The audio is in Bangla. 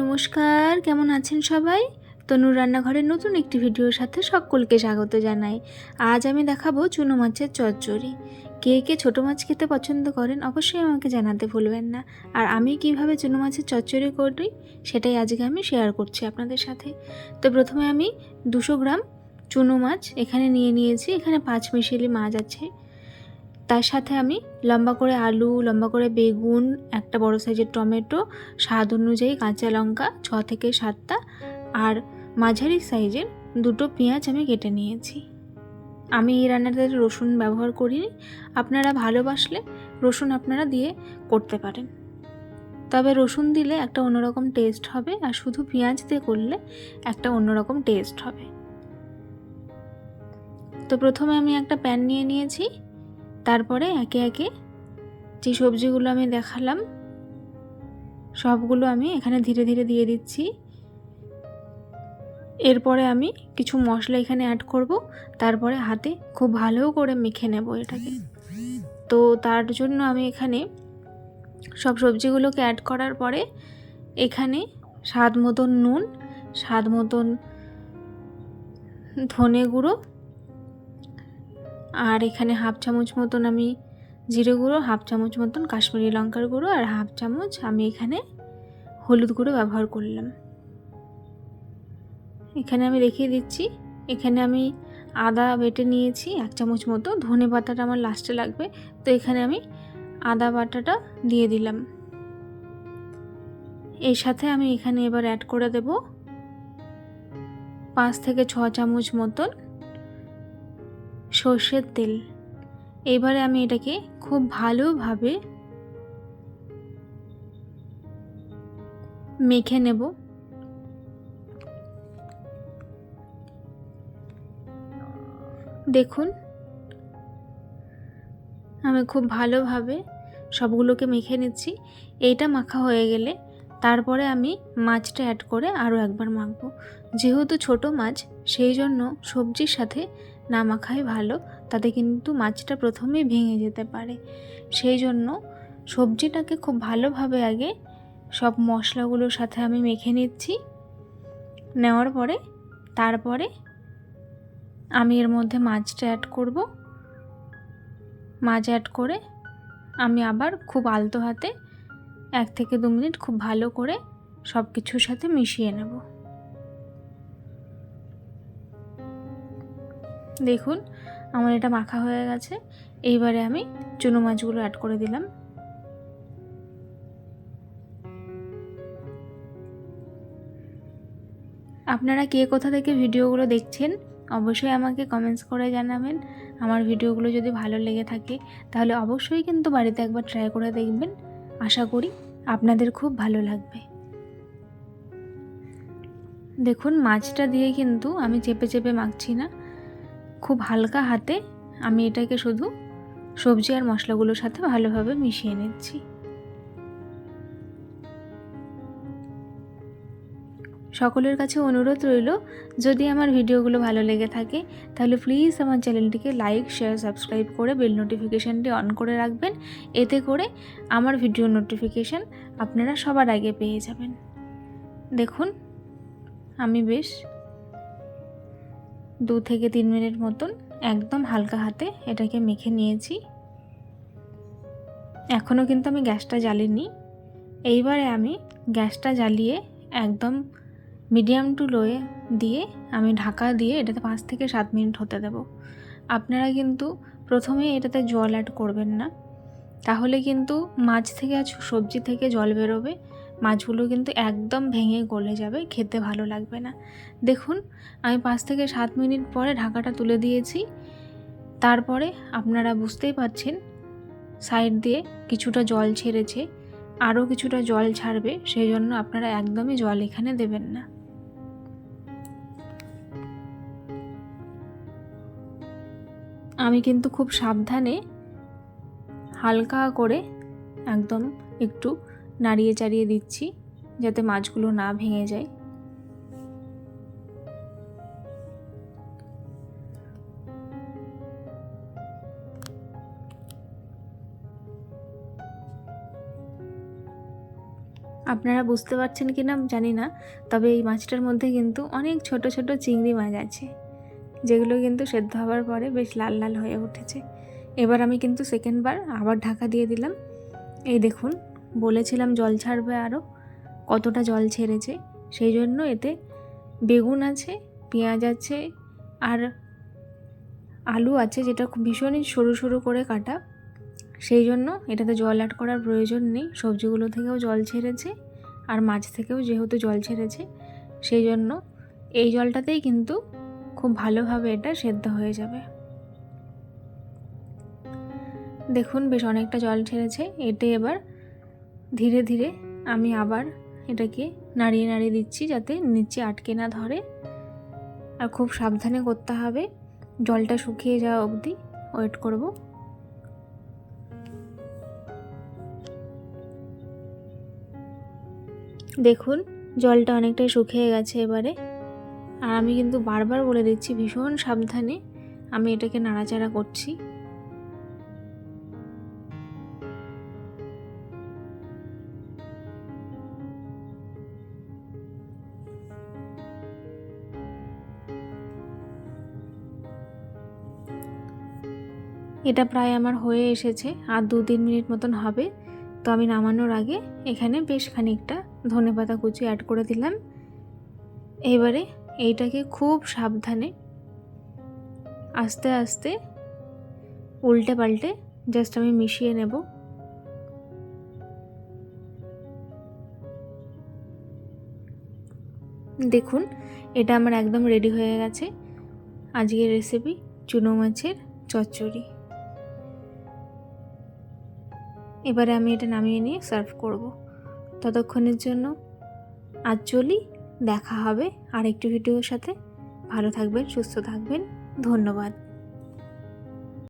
নমস্কার, কেমন আছেন সবাই? তনুর রান্নাঘরের নতুন একটি ভিডিওর সাথে সকলকে স্বাগত জানাই। আজ আমি দেখাবো চুনো মাছের চচ্চড়ি। কে কে ছোটো মাছ খেতে পছন্দ করেন অবশ্যই আমাকে জানাতে ভুলবেন না। আর আমি কীভাবে চুনো মাছের চচ্চড়ি করি সেটাই আজকে আমি শেয়ার করছি আপনাদের সাথে। তো প্রথমে আমি দুশো গ্রাম চুনো মাছ এখানে নিয়ে নিয়েছি। এখানে পাঁচ মিশেলি মাছ আছে। তার সাথে আমি লম্বা করে আলু, লম্বা করে বেগুন, একটা বড় সাইজের টমেটো, স্বাদ অনুযায়ী কাঁচা লঙ্কা, ছ থেকে সাতটা, আর মাঝারি সাইজের দুটো পেঁয়াজ আমি কেটে নিয়েছি। আমি এই রান্নাতে রসুন ব্যবহার করিনি, আপনারা ভালোবাসলে রসুন আপনারা দিয়ে করতে পারেন। তবে রসুন দিলে একটা অন্যরকম টেস্ট হবে, আর শুধু পেঁয়াজ দিয়ে করলে একটা অন্যরকম টেস্ট হবে। তো প্রথমে আমি একটা প্যান নিয়ে নিয়েছি। তারপরে একে একে যে সবজিগুলো আমি দেখালাম, সবগুলো আমি এখানে ধীরে ধীরে দিয়ে দিচ্ছি। এরপরে আমি কিছু মশলা এখানে অ্যাড করব, তারপরে হাতে খুব ভালো করে মেখে নেব এটাকে। তো তার জন্য আমি এখানে সব সবজিগুলোকে অ্যাড করার পরে এখানে স্বাদ মতন নুন, স্বাদ মতন ধনে গুঁড়ো আর এখানে হাফ চামচ মতন আমি জিরে গুঁড়ো, হাফ চামচ মতন কাশ্মীরি লঙ্কার গুঁড়ো আর হাফ চামচ আমি এখানে হলুদ গুঁড়ো ব্যবহার করলাম। এখানে আমি দেখিয়ে দিচ্ছি। এখানে আমি আদা বেটে নিয়েছি, এক চামচ মতো। ধনে পাতাটা আমার লাস্টে লাগবে। তো এখানে আমি আদা বাটাটা দিয়ে দিলাম। এর সাথে আমি এখানে এবার অ্যাড করে দেব পাঁচ থেকে ছ চামচ মতন সর্ষের তেল। এবারে আমি এটাকে খুব ভালোভাবে মেখে নেব। দেখুন, আমি খুব ভালোভাবে সবগুলোকে মেখে নিচ্ছি। এইটা মাখা হয়ে গেলে তারপরে আমি মাছটা অ্যাড করে আরও একবার মাখবো। যেহেতু ছোট মাছ, সেই জন্য সবজির সাথে না মাখাই ভালো, তাতে কিন্তু মাছটা প্রথমেই ভেঙে যেতে পারে। সেই জন্য সবজিটাকে খুব ভালোভাবে আগে সব মশলাগুলোর সাথে আমি মেখে নিচ্ছি। নেওয়ার পরে, তারপরে আমি এর মধ্যে মাছটা অ্যাড করব। মাছ অ্যাড করে আমি আবার খুব আলতো হাতে এক থেকে দু মিনিট খুব ভালো করে সব কিছুর সাথে মিশিয়ে নেব। দেখুন, আমার এটা মাখা হয়ে গেছে। এইবারে আমি চুনো মাছগুলো অ্যাড করে দিলাম। আপনারা কে কোথা থেকে ভিডিওগুলো দেখছেন, অবশ্যই আমাকে কমেন্টস করে জানাবেন। আমার ভিডিওগুলো যদি ভালো লেগে থাকে, তাহলে অবশ্যই কিন্তু বাড়িতে একবার ট্রাই করে দেখবেন। আশা করি আপনাদের খুব ভালো লাগবে। দেখুন, মাছটা দিয়ে কিন্তু আমি চেপে চেপে মাখছি না। খুব হালকা হাতে আমি এটাকে শুধু সবজি আর মশলাগুলোর সাথে ভালোভাবে মিশিয়ে নিচ্ছি। সকলের কাছে অনুরোধ রইল, যদি আমার ভিডিওগুলো ভালো লেগে থাকে, তাহলে প্লিজ আমার চ্যানেলটিকে লাইক শেয়ার সাবস্ক্রাইব করে বেল নোটিফিকেশানটি অন করে রাখবেন। এতে করে আমার ভিডিও নোটিফিকেশান আপনারা সবার আগে পেয়ে যাবেন। দেখুন, আমি বেশ দু থেকে তিন মিনিট মতন একদম হালকা হাতে এটাকে মেখে নিয়েছি। এখনও কিন্তু আমি গ্যাসটা জ্বালিনি। এইবারে আমি গ্যাসটা জ্বালিয়ে একদম মিডিয়াম টু লোয়ে দিয়ে আমি ঢাকা দিয়ে এটাতে পাঁচ থেকে সাত মিনিট হতে দেব। আপনারা কিন্তু প্রথমে এটাতে জল অ্যাড করবেন না। তাহলে কিন্তু মাছ থেকে আর সবজি থেকে জল বেরোবে। মাছগুলো কিন্তু একদম ভেঙে গলে যাবে, খেতে ভালো লাগবে না। দেখুন, আমি পাঁচ থেকে সাত মিনিট পরে ঢাকাটা তুলে দিয়েছি। তারপরে আপনারা বুঝতেই পারছেন, সাইড দিয়ে কিছুটা জল ছেড়েছে, আরও কিছুটা জল ছাড়বে সেই জন্য আপনারা একদমই জল এখানে দেবেন না। আমি কিন্তু খুব সাবধানে হালকা করে একদম একটু নাড়িয়ে চাড়িয়ে দিচ্ছি যাতে মাছগুলো না ভেঙে যায়। আপনারা বুঝতে পারছেন কি না জানি না, তবে এই মাছটার মধ্যে কিন্তু অনেক ছোট ছোট চিংড়ি মাছ আছে, যেগুলো কিন্তু সেদ্ধ হওয়ার পরে বেশ লাল লাল হয়ে উঠেছে। এবার আমি কিন্তু সেকেন্ডবার আবার ঢাকা দিয়ে দিলাম। এই দেখুন বলেছিলাম জল ছাড়বে আরও কতটা জল ছেড়েছে, সেই জন্য এতে বেগুন আছে, পেঁয়াজ আছে আর আলু আছে যেটা ভীষণই সরু সরু করে কাটা। সেই জন্য এটাতে জল অ্যাড করার প্রয়োজন নেই। সবজিগুলো থেকেও জল ছেড়েছে আর মাছ থেকেও যেহেতু জল ছেড়েছে, সেই জন্য এই জলটাতেই কিন্তু খুব ভালোভাবে এটা সেদ্ধ হয়ে যাবে। দেখুন, বেশ অনেকটা জল ছেড়েছে। এতে এবার ধীরে ধীরে আমি আবার এটাকে নাড়িয়ে নাড়িয়ে দিচ্ছি যাতে নিচে আটকে না ধরে। আর খুব সাবধানে করতে হবে। জলটা শুকিয়ে যাওয়া অবধি ওয়েট করব। দেখুন, জলটা অনেকটাই শুকিয়ে গেছে এবারে। আর আমি কিন্তু বারবার বলে দিচ্ছি, ভীষণ সাবধানে আমি এটাকে নাড়াচাড়া করছি। এটা প্রায় আমার হয়ে এসেছে, আর দু তিন মিনিট মতন হবে। তো আমি নামানোর আগে এখানে বেশ খানিকটা ধনে পাতা কুচি অ্যাড করে দিলাম। এবারে এইটাকে খুব সাবধানে আস্তে আস্তে উল্টে পাল্টে জাস্ট আমি মিশিয়ে নেব। দেখুন, এটা আমার একদম রেডি হয়ে গেছে। আজকের রেসিপি চুনো মাছের চচ্চড়ি। এবারে আমি এটা নামিয়ে নিয়ে সার্ভ করব। ততক্ষণের জন্য আজ চলি, দেখা হবে আরেকটি ভিডিওর সাথে। ভালো থাকবেন, সুস্থ থাকবেন। ধন্যবাদ।